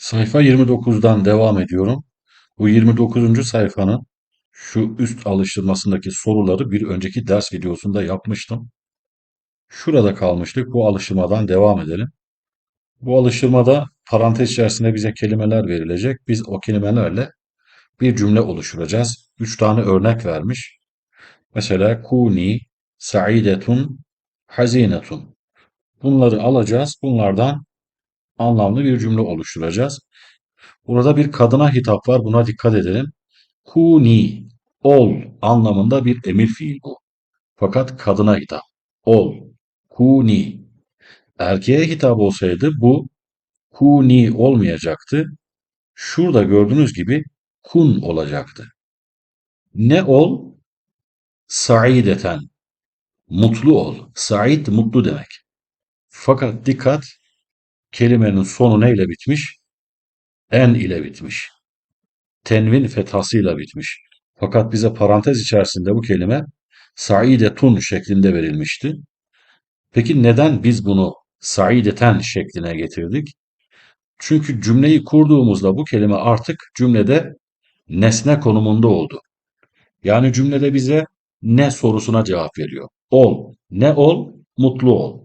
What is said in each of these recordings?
Sayfa 29'dan devam ediyorum. Bu 29. sayfanın şu üst alıştırmasındaki soruları bir önceki ders videosunda yapmıştım. Şurada kalmıştık. Bu alıştırmadan devam edelim. Bu alıştırmada parantez içerisinde bize kelimeler verilecek. Biz o kelimelerle bir cümle oluşturacağız. Üç tane örnek vermiş. Mesela kuni, saidetun, hazinetun. Bunları alacağız. Bunlardan anlamlı bir cümle oluşturacağız. Burada bir kadına hitap var. Buna dikkat edelim. Kuni, ol anlamında bir emir fiil bu. Fakat kadına hitap. Ol, kuni. Erkeğe hitap olsaydı bu kuni olmayacaktı. Şurada gördüğünüz gibi kun olacaktı. Ne ol? Saideten. Mutlu ol. Said mutlu demek. Fakat dikkat kelimenin sonu neyle bitmiş? En ile bitmiş. Tenvin fethasıyla bitmiş. Fakat bize parantez içerisinde bu kelime saidetun şeklinde verilmişti. Peki neden biz bunu saideten şekline getirdik? Çünkü cümleyi kurduğumuzda bu kelime artık cümlede nesne konumunda oldu. Yani cümlede bize ne sorusuna cevap veriyor. Ol, ne ol, mutlu ol.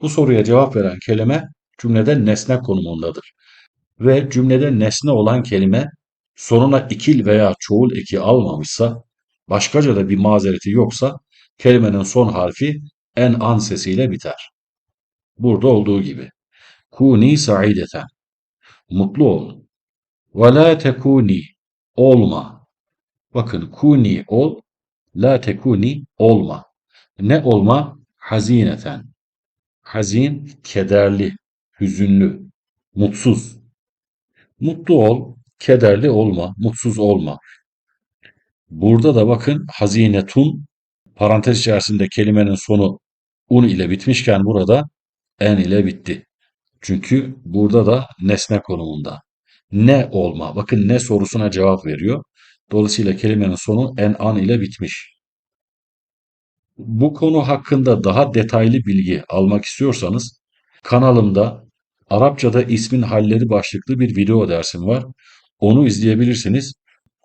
Bu soruya cevap veren kelime cümlede nesne konumundadır. Ve cümlede nesne olan kelime sonuna ikil veya çoğul eki almamışsa, başkaca da bir mazereti yoksa kelimenin son harfi en an sesiyle biter. Burada olduğu gibi. Kuni saideten. Mutlu ol. Ve la tekuni. Olma. Bakın kuni ol. La tekuni olma. Ne olma? Hazineten. Hazin, kederli, hüzünlü, mutsuz. Mutlu ol, kederli olma, mutsuz olma. Burada da bakın hazinetun parantez içerisinde kelimenin sonu un ile bitmişken burada en ile bitti. Çünkü burada da nesne konumunda. Ne olma. Bakın ne sorusuna cevap veriyor. Dolayısıyla kelimenin sonu en an ile bitmiş. Bu konu hakkında daha detaylı bilgi almak istiyorsanız kanalımda Arapçada ismin halleri başlıklı bir video dersim var. Onu izleyebilirsiniz.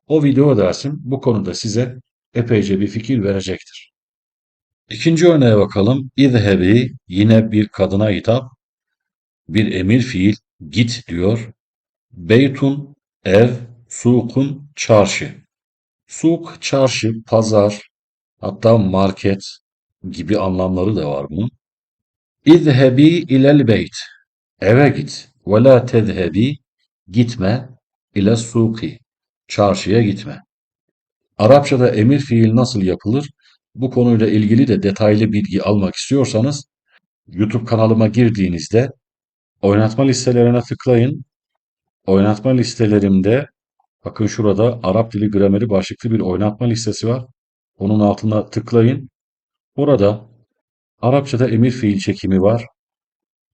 O video dersim bu konuda size epeyce bir fikir verecektir. İkinci örneğe bakalım. İzhebi yine bir kadına hitap. Bir emir fiil git diyor. Beytun ev, sukun çarşı. Suk çarşı, pazar, hatta market gibi anlamları da var bunun. İzhebi ilel beyt. Eve git. Ve la tezhebi gitme ile suki. Çarşıya gitme. Arapçada emir fiil nasıl yapılır? Bu konuyla ilgili de detaylı bilgi almak istiyorsanız YouTube kanalıma girdiğinizde oynatma listelerine tıklayın. Oynatma listelerimde bakın şurada Arap dili grameri başlıklı bir oynatma listesi var. Onun altına tıklayın. Orada Arapçada emir fiil çekimi var.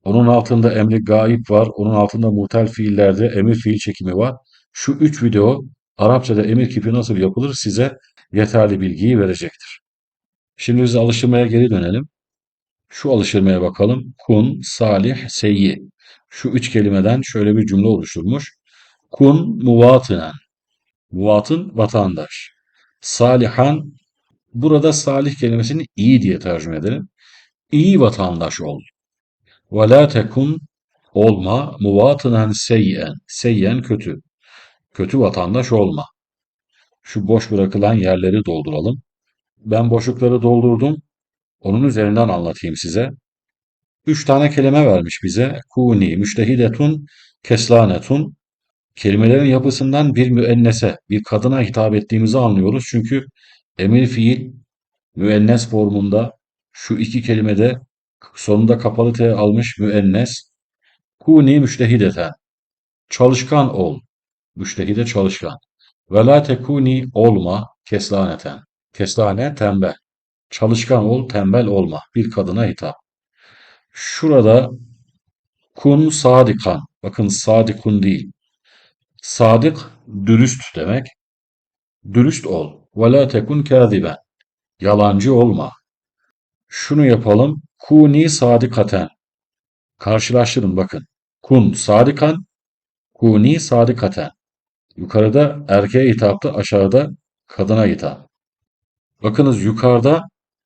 Onun altında emri gaib var. Onun altında muhtel fiillerde emir fiil çekimi var. Şu üç video Arapçada emir kipi nasıl yapılır size yeterli bilgiyi verecektir. Şimdi biz alıştırmaya geri dönelim. Şu alıştırmaya bakalım. Kun, salih, seyyi. Şu üç kelimeden şöyle bir cümle oluşturmuş. Kun muvatınen. Muvatın vatandaş. Salihan. Burada salih kelimesini iyi diye tercüme edelim. İyi vatandaş ol. Ve la tekun olma muvatınen seyyen. Seyyen kötü. Kötü vatandaş olma. Şu boş bırakılan yerleri dolduralım. Ben boşlukları doldurdum. Onun üzerinden anlatayım size. Üç tane kelime vermiş bize. Kuni, müştehidetun, keslanetun. Kelimelerin yapısından bir müennese, bir kadına hitap ettiğimizi anlıyoruz. Çünkü emir fiil müennes formunda şu iki kelimede sonunda kapalı T almış müennes. Kuni müştehideten. Çalışkan ol. Müştehide çalışkan. Ve la tekuni olma keslaneten. Keslane tembel. Çalışkan ol, tembel olma. Bir kadına hitap. Şurada kun sadikan. Bakın sadikun değil. Sadık dürüst demek. Dürüst ol. Ve la tekun kâziben. Yalancı olma. Şunu yapalım. Kuni sadikaten. Karşılaştırın bakın. Kun sadikan. Kuni sadikaten. Yukarıda erkeğe hitaptı, aşağıda kadına hitap. Bakınız yukarıda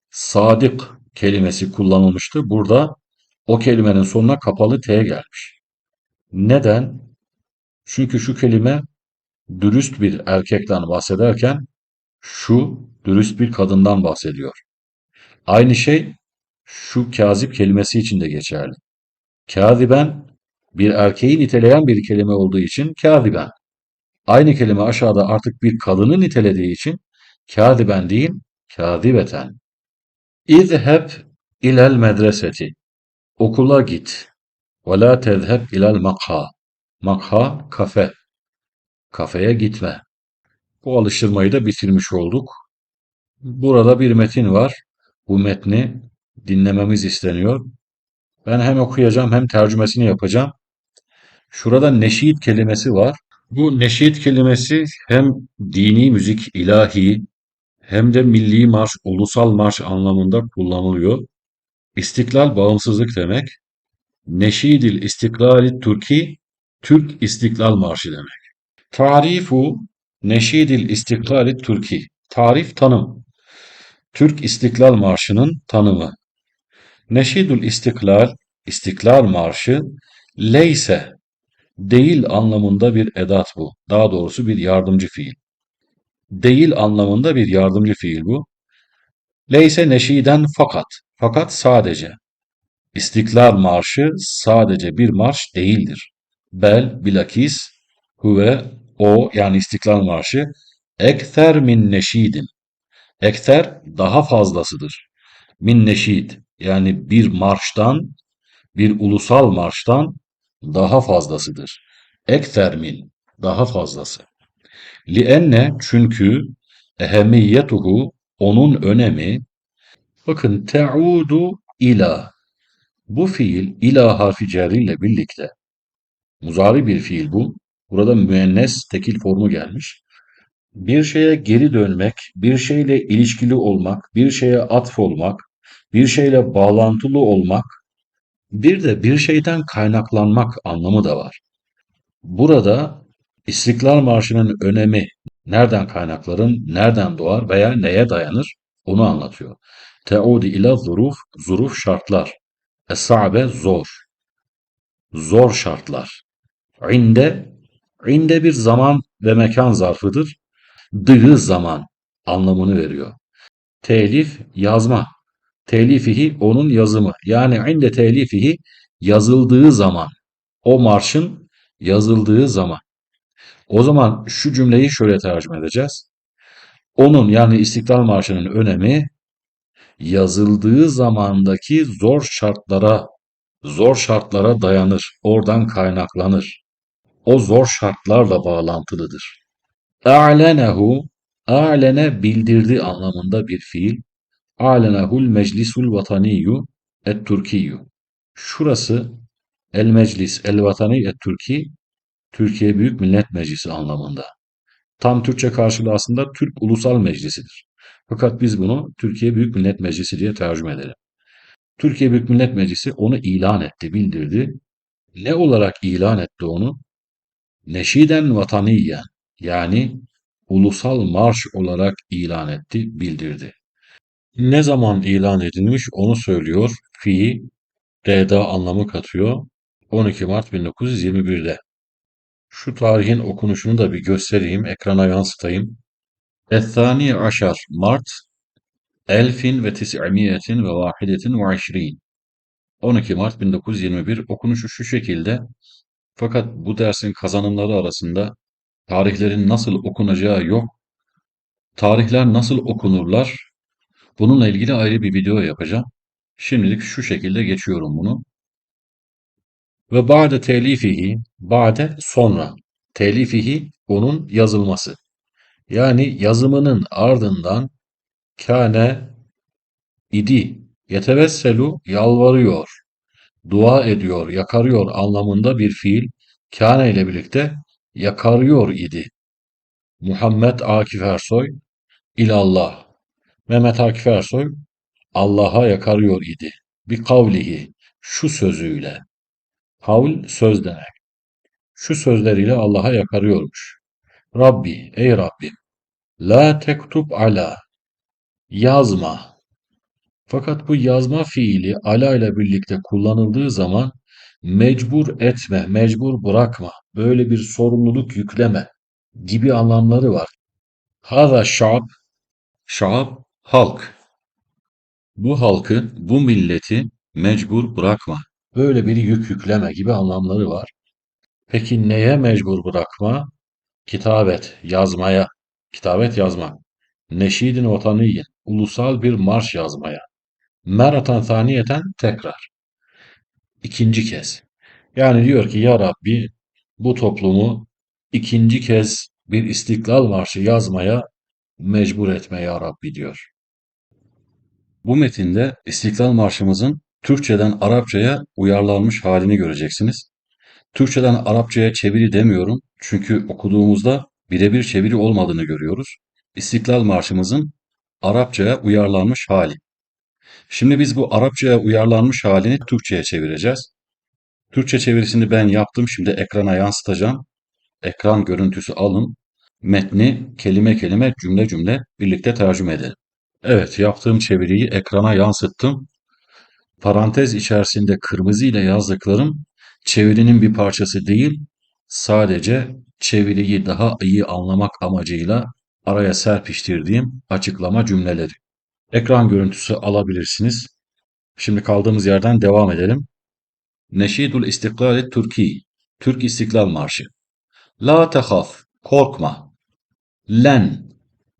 sadık kelimesi kullanılmıştı. Burada o kelimenin sonuna kapalı T gelmiş. Neden? Çünkü şu kelime dürüst bir erkekten bahsederken şu dürüst bir kadından bahsediyor. Aynı şey şu kazip kelimesi için de geçerli. Kâziben bir erkeği niteleyen bir kelime olduğu için kâziben. Aynı kelime aşağıda artık bir kadını nitelediği için kâziben değil kâzibeten. İzheb ilel medreseti. Okula git. Ve la tezheb ilel makha. Makha kafe. Kafeye gitme. Bu alıştırmayı da bitirmiş olduk. Burada bir metin var. Bu metni dinlememiz isteniyor. Ben hem okuyacağım hem tercümesini yapacağım. Şurada neşid kelimesi var. Bu neşid kelimesi hem dini müzik, ilahi hem de milli marş, ulusal marş anlamında kullanılıyor. İstiklal bağımsızlık demek. Neşidil İstiklali Türki, Türk İstiklal Marşı demek. Tarifu Neşidil İstiklali Türki. Tarif tanım. Türk İstiklal Marşı'nın tanımı. Neşidül İstiklal, İstiklal Marşı, leyse, değil anlamında bir edat bu. Daha doğrusu bir yardımcı fiil. Değil anlamında bir yardımcı fiil bu. Leyse neşiden fakat, fakat sadece. İstiklal Marşı sadece bir marş değildir. Bel, bilakis, huve, o yani İstiklal Marşı, ekter min neşidin. Ekter daha fazlasıdır. Min neşid yani bir marştan, bir ulusal marştan daha fazlasıdır. Ekter min daha fazlası. Lienne çünkü ehemmiyetuhu onun önemi bakın teudu ila bu fiil ila harfi cerriyle birlikte muzari bir fiil bu. Burada müennes tekil formu gelmiş. Bir şeye geri dönmek, bir şeyle ilişkili olmak, bir şeye atf olmak, bir şeyle bağlantılı olmak, bir de bir şeyden kaynaklanmak anlamı da var. Burada İstiklal Marşı'nın önemi nereden kaynakların, nereden doğar veya neye dayanır onu anlatıyor. Teudi ila zuruf, zuruf şartlar. Esabe zor. Zor şartlar. İnde, inde bir zaman ve mekan zarfıdır. Dığı zaman anlamını veriyor. Telif, yazma. Telifihi onun yazımı. Yani inde telifihi yazıldığı zaman. O marşın yazıldığı zaman. O zaman şu cümleyi şöyle tercüme edeceğiz. Onun yani İstiklal Marşı'nın önemi yazıldığı zamandaki zor şartlara zor şartlara dayanır. Oradan kaynaklanır. O zor şartlarla bağlantılıdır. A'lenehu a'lene bildirdi anlamında bir fiil. A'lenehul meclisul vataniyyu et Türkiyyu. Şurası el meclis el vatani et Türki Türkiye Büyük Millet Meclisi anlamında. Tam Türkçe karşılığı aslında Türk Ulusal Meclisi'dir. Fakat biz bunu Türkiye Büyük Millet Meclisi diye tercüme edelim. Türkiye Büyük Millet Meclisi onu ilan etti, bildirdi. Ne olarak ilan etti onu? Neşiden vataniyen yani ulusal marş olarak ilan etti, bildirdi. Ne zaman ilan edilmiş onu söylüyor. Fi, D'da anlamı katıyor. 12 Mart 1921'de. Şu tarihin okunuşunu da bir göstereyim, ekrana yansıtayım. Ethani aşar Mart elfin ve tis'imiyetin ve vahidetin ve aşrin. 12 Mart 1921 okunuşu şu şekilde. Fakat bu dersin kazanımları arasında tarihlerin nasıl okunacağı yok. Tarihler nasıl okunurlar? Bununla ilgili ayrı bir video yapacağım. Şimdilik şu şekilde geçiyorum bunu. Ve ba'de telifihi, ba'de sonra, telifihi onun yazılması. Yani yazımının ardından kâne idi, yetevesselu yalvarıyor, dua ediyor, yakarıyor anlamında bir fiil kâne ile birlikte yakarıyor idi. Muhammed Akif Ersoy ilallah. Mehmet Akif Ersoy Allah'a yakarıyor idi. Bir kavlihi şu sözüyle. Kavl söz demek. şu sözleriyle Allah'a yakarıyormuş. Rabbi, ey Rabbim, la tektub ala, yazma. Fakat bu yazma fiili ala ile birlikte kullanıldığı zaman mecbur etme, mecbur bırakma, böyle bir sorumluluk yükleme gibi anlamları var. Hada şa'b, şa'b halk. Bu halkı, bu milleti mecbur bırakma. Böyle bir yük yükleme gibi anlamları var. Peki neye mecbur bırakma? Kitabet, yazmaya. Kitabet yazmak. Neşidin vataniyin, ulusal bir marş yazmaya. Meratan saniyeten tekrar. İkinci kez. Yani diyor ki ya Rabbi bu toplumu ikinci kez bir istiklal marşı yazmaya mecbur etme ya Rabbi diyor. Bu metinde İstiklal Marşımızın Türkçeden Arapçaya uyarlanmış halini göreceksiniz. Türkçeden Arapçaya çeviri demiyorum çünkü okuduğumuzda birebir çeviri olmadığını görüyoruz. İstiklal Marşımızın Arapçaya uyarlanmış hali. Şimdi biz bu Arapçaya uyarlanmış halini Türkçe'ye çevireceğiz. Türkçe çevirisini ben yaptım. Şimdi ekrana yansıtacağım. Ekran görüntüsü alın. Metni kelime kelime cümle cümle birlikte tercüme edelim. Evet, yaptığım çeviriyi ekrana yansıttım. Parantez içerisinde kırmızı ile yazdıklarım çevirinin bir parçası değil, sadece çeviriyi daha iyi anlamak amacıyla araya serpiştirdiğim açıklama cümleleri. Ekran görüntüsü alabilirsiniz. Şimdi kaldığımız yerden devam edelim. Neşidul İstiklal Türki, Türk İstiklal Marşı. La tehaf, korkma. Len,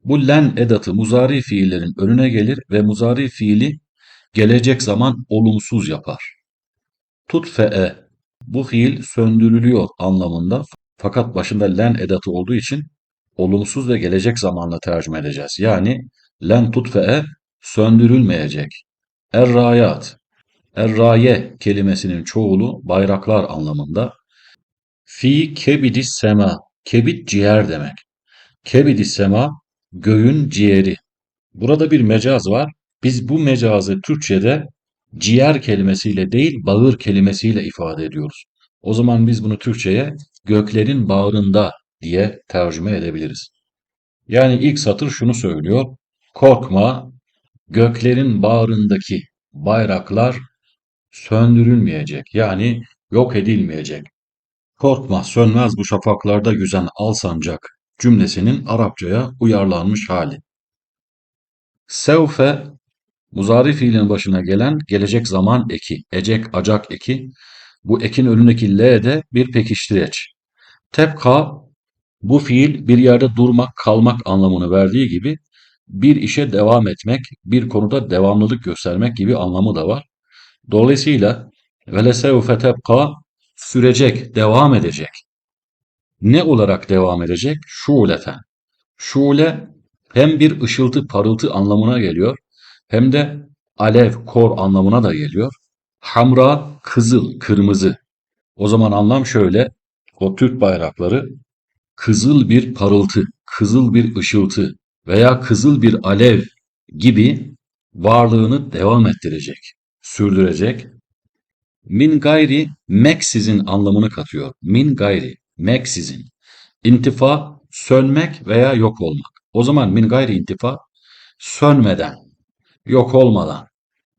bu len edatı muzari fiillerin önüne gelir ve muzari fiili gelecek zaman olumsuz yapar. Tutfe'e, bu fiil söndürülüyor anlamında fakat başında len edatı olduğu için olumsuz ve gelecek zamanla tercüme edeceğiz. Yani len tutfe'e söndürülmeyecek. Er-rayat, er-raye kelimesinin çoğulu bayraklar anlamında. Fi kebidis sema, kebit ciğer demek. Kebidis sema, göğün ciğeri. Burada bir mecaz var. Biz bu mecazı Türkçe'de ciğer kelimesiyle değil bağır kelimesiyle ifade ediyoruz. O zaman biz bunu Türkçe'ye göklerin bağrında diye tercüme edebiliriz. Yani ilk satır şunu söylüyor. Korkma, göklerin bağrındaki bayraklar söndürülmeyecek. Yani yok edilmeyecek. Korkma, sönmez bu şafaklarda yüzen al sancak cümlesinin Arapçaya uyarlanmış hali. Sevfe muzari fiilin başına gelen gelecek zaman eki, ecek, acak eki. Bu ekin önündeki L de bir pekiştireç. Tepka bu fiil bir yerde durmak, kalmak anlamını verdiği gibi bir işe devam etmek, bir konuda devamlılık göstermek gibi anlamı da var. Dolayısıyla velesevfe tepka sürecek, devam edecek. Ne olarak devam edecek? Şuleten. Şule hem bir ışıltı, parıltı anlamına geliyor hem de alev, kor anlamına da geliyor. Hamra, kızıl, kırmızı. O zaman anlam şöyle. O Türk bayrakları kızıl bir parıltı, kızıl bir ışıltı veya kızıl bir alev gibi varlığını devam ettirecek, sürdürecek. Min gayri meksizin anlamını katıyor. Min gayri meksizin. İntifa sönmek veya yok olmak. O zaman min gayri intifa sönmeden, yok olmadan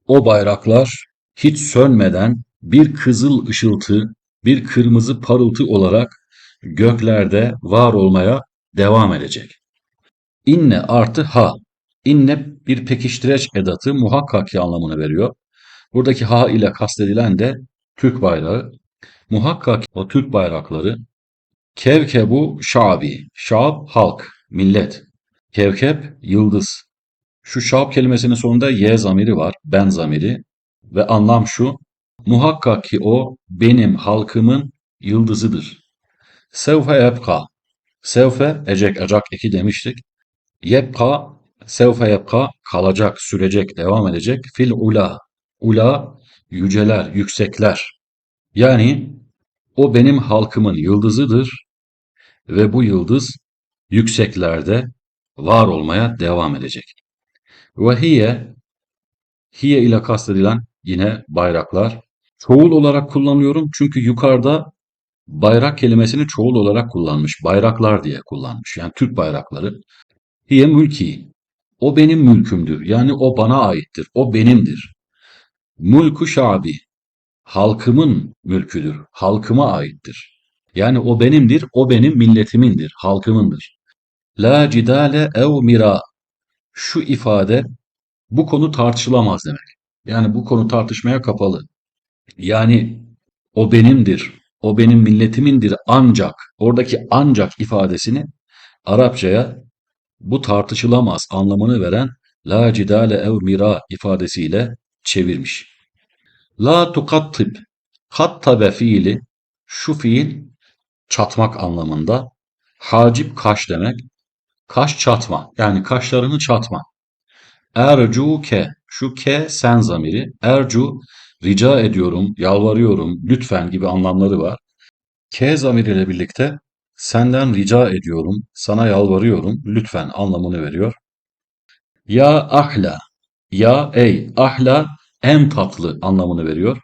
o bayraklar hiç sönmeden bir kızıl ışıltı, bir kırmızı parıltı olarak göklerde var olmaya devam edecek. İnne artı ha. İnne bir pekiştireç edatı muhakkak ki anlamını veriyor. Buradaki ha ile kastedilen de Türk bayrağı. Muhakkak o Türk bayrakları kevkebu şabi. Şab halk, millet. Kevkep yıldız. Şu şab kelimesinin sonunda y zamiri var, ben zamiri ve anlam şu. Muhakkak ki o benim halkımın yıldızıdır. Sevfe yebka. Sevfe ecek acak eki demiştik. Yebka sevfe yebka kalacak, sürecek, devam edecek. Fil ula. Ula yüceler, yüksekler. Yani o benim halkımın yıldızıdır ve bu yıldız yükseklerde var olmaya devam edecek. Ve hiye, hiye ile kastedilen yine bayraklar. Çoğul olarak kullanıyorum çünkü yukarıda bayrak kelimesini çoğul olarak kullanmış. Bayraklar diye kullanmış. Yani Türk bayrakları. Hiye mülki. O benim mülkümdür. Yani o bana aittir. O benimdir. Mulku şabi. Halkımın mülküdür. Halkıma aittir. Yani o benimdir. O benim milletimindir. Halkımındır. La cidale ev mira. Şu ifade bu konu tartışılamaz demek. Yani bu konu tartışmaya kapalı. Yani o benimdir, o benim milletimindir ancak, oradaki ancak ifadesini Arapçaya bu tartışılamaz anlamını veren la cidale ev mira ifadesiyle çevirmiş. La tukattib, kattabe fiili, şu fiil çatmak anlamında, hacip kaş demek, kaş çatma, yani kaşlarını çatma. Ercu ke, şu ke sen zamiri, ercu rica ediyorum, yalvarıyorum, lütfen gibi anlamları var. K zamiriyle birlikte senden rica ediyorum, sana yalvarıyorum, lütfen anlamını veriyor. Ya ahla, ya ey ahla en tatlı anlamını veriyor.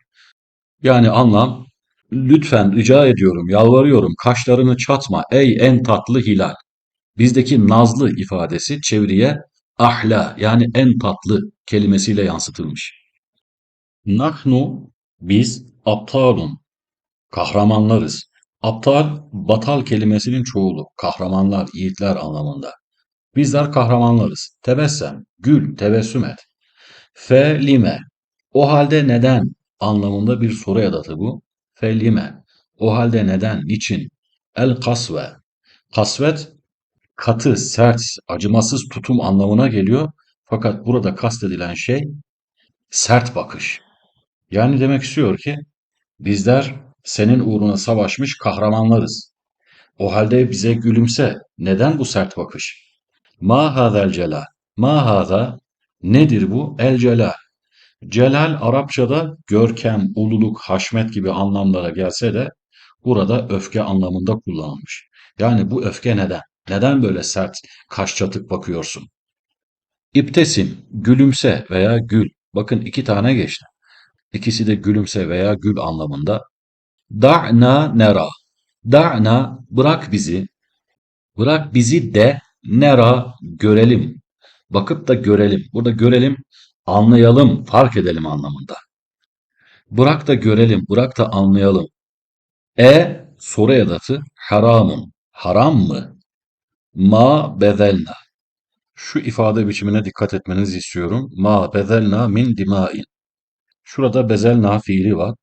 Yani anlam lütfen rica ediyorum, yalvarıyorum, kaşlarını çatma ey en tatlı hilal. Bizdeki nazlı ifadesi çeviriye ahla yani en tatlı kelimesiyle yansıtılmış. Nahnu biz aptalun kahramanlarız. Aptal batal kelimesinin çoğulu. Kahramanlar, yiğitler anlamında. Bizler kahramanlarız. Tebessem, gül, tebessüm et. Fe lime. O halde neden anlamında bir soru edatı bu. Fe lime. O halde neden, niçin? El kasve. Kasvet katı, sert, acımasız tutum anlamına geliyor. Fakat burada kastedilen şey sert bakış. Yani demek istiyor ki bizler senin uğruna savaşmış kahramanlarız. O halde bize gülümse. Neden bu sert bakış? Ma hazel celal. Ma haza nedir bu? El celal. Celal Arapçada görkem, ululuk, haşmet gibi anlamlara gelse de burada öfke anlamında kullanılmış. Yani bu öfke neden? Neden böyle sert, kaş çatık bakıyorsun? İptesim, gülümse veya gül. Bakın iki tane geçti. İkisi de gülümse veya gül anlamında. Da'na nera. Da'na bırak bizi. Bırak bizi de nera görelim. Bakıp da görelim. Burada görelim, anlayalım, fark edelim anlamında. Bırak da görelim, bırak da anlayalım. E soru edatı haramun. Haram mı? Ma bezelna. Şu ifade biçimine dikkat etmenizi istiyorum. Ma bezelna min dimain. Şurada bezelna fiili var.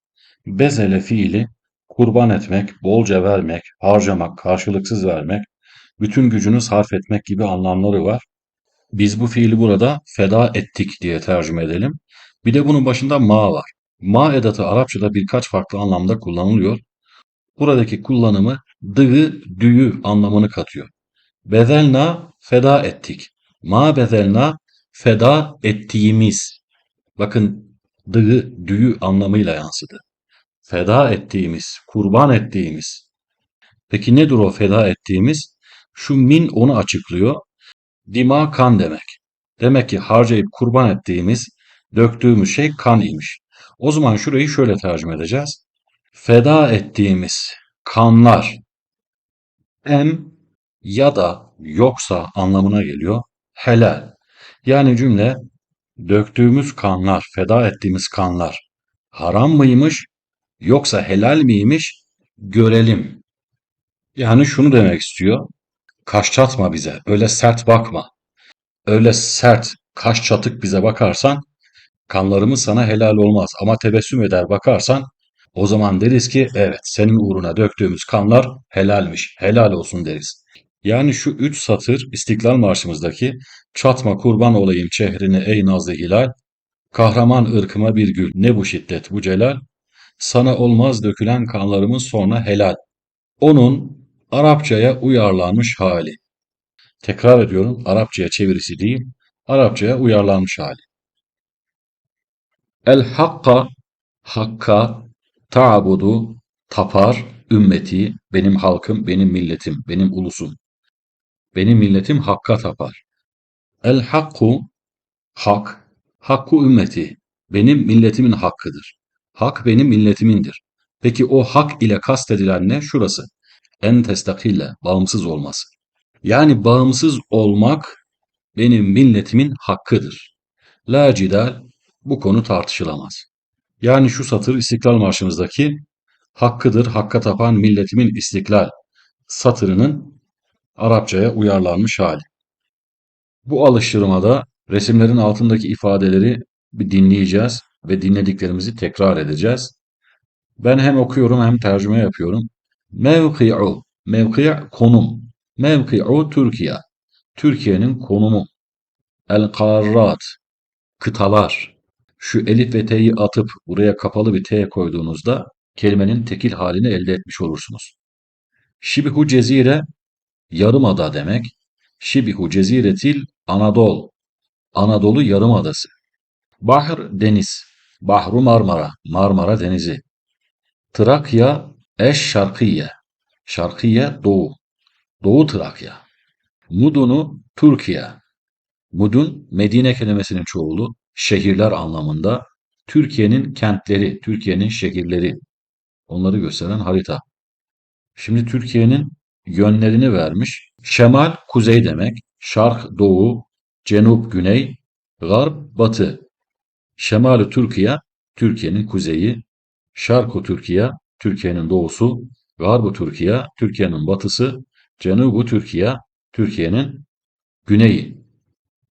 Bezele fiili kurban etmek, bolca vermek, harcamak, karşılıksız vermek, bütün gücünü sarf etmek gibi anlamları var. Biz bu fiili burada feda ettik diye tercüme edelim. Bir de bunun başında ma var. Ma edatı Arapçada birkaç farklı anlamda kullanılıyor. Buradaki kullanımı dığı, düğü anlamını katıyor. Bezelna feda ettik. Ma bezelna feda ettiğimiz. Bakın dığı, düğü anlamıyla yansıdı. Feda ettiğimiz, kurban ettiğimiz. Peki nedir o feda ettiğimiz? Şu min onu açıklıyor. Dima kan demek. Demek ki harcayıp kurban ettiğimiz, döktüğümüz şey kan imiş. O zaman şurayı şöyle tercüme edeceğiz. Feda ettiğimiz kanlar em ya da yoksa anlamına geliyor. Helal. Yani cümle döktüğümüz kanlar, feda ettiğimiz kanlar haram mıymış yoksa helal miymiş görelim. Yani şunu demek istiyor. Kaş çatma bize. Öyle sert bakma. Öyle sert, kaş çatık bize bakarsan kanlarımız sana helal olmaz. Ama tebessüm eder bakarsan o zaman deriz ki evet senin uğruna döktüğümüz kanlar helalmiş. Helal olsun deriz. Yani şu üç satır İstiklal Marşımızdaki çatma kurban olayım çehrini ey nazlı hilal, kahraman ırkıma bir gül ne bu şiddet bu celal, sana olmaz dökülen kanlarımız sonra helal. Onun Arapçaya uyarlanmış hali. Tekrar ediyorum Arapçaya çevirisi değil, Arapçaya uyarlanmış hali. El hakka, hakka, ta'budu, tapar, ümmeti, benim halkım, benim milletim, benim ulusum. Benim milletim hakka tapar. El hakku, hak, hakku ümmeti, benim milletimin hakkıdır. Hak benim milletimindir. Peki o hak ile kastedilen ne? Şurası. En testakille, bağımsız olması. Yani bağımsız olmak benim milletimin hakkıdır. La cidal, bu konu tartışılamaz. Yani şu satır İstiklal Marşımızdaki hakkıdır hakka tapan milletimin istiklal satırının Arapçaya uyarlanmış hali. Bu alıştırmada resimlerin altındaki ifadeleri bir dinleyeceğiz ve dinlediklerimizi tekrar edeceğiz. Ben hem okuyorum hem tercüme yapıyorum. Mevki'u, mevki' konum. Mevki'u Türkiye. Türkiye'nin konumu. El-Karrat, kıtalar. Şu elif ve t'yi atıp buraya kapalı bir t koyduğunuzda kelimenin tekil halini elde etmiş olursunuz. Şibihu cezire yarımada demek. Şibihu ceziretil Anadol. Anadolu yarımadası. Bahr deniz. Bahru Marmara. Marmara denizi. Trakya eş şarkiye. Şarkiye doğu. Doğu Trakya. Mudunu Türkiye. Mudun Medine kelimesinin çoğulu şehirler anlamında. Türkiye'nin kentleri, Türkiye'nin şehirleri. Onları gösteren harita. Şimdi Türkiye'nin yönlerini vermiş. Şemal kuzey demek. Şark doğu, cenup güney, garb batı. Şemal Türkiye Türkiye'nin kuzeyi, Şarku Türkiye Türkiye'nin doğusu, Garbu Türkiye Türkiye'nin batısı, Cenubu Türkiye Türkiye'nin güneyi.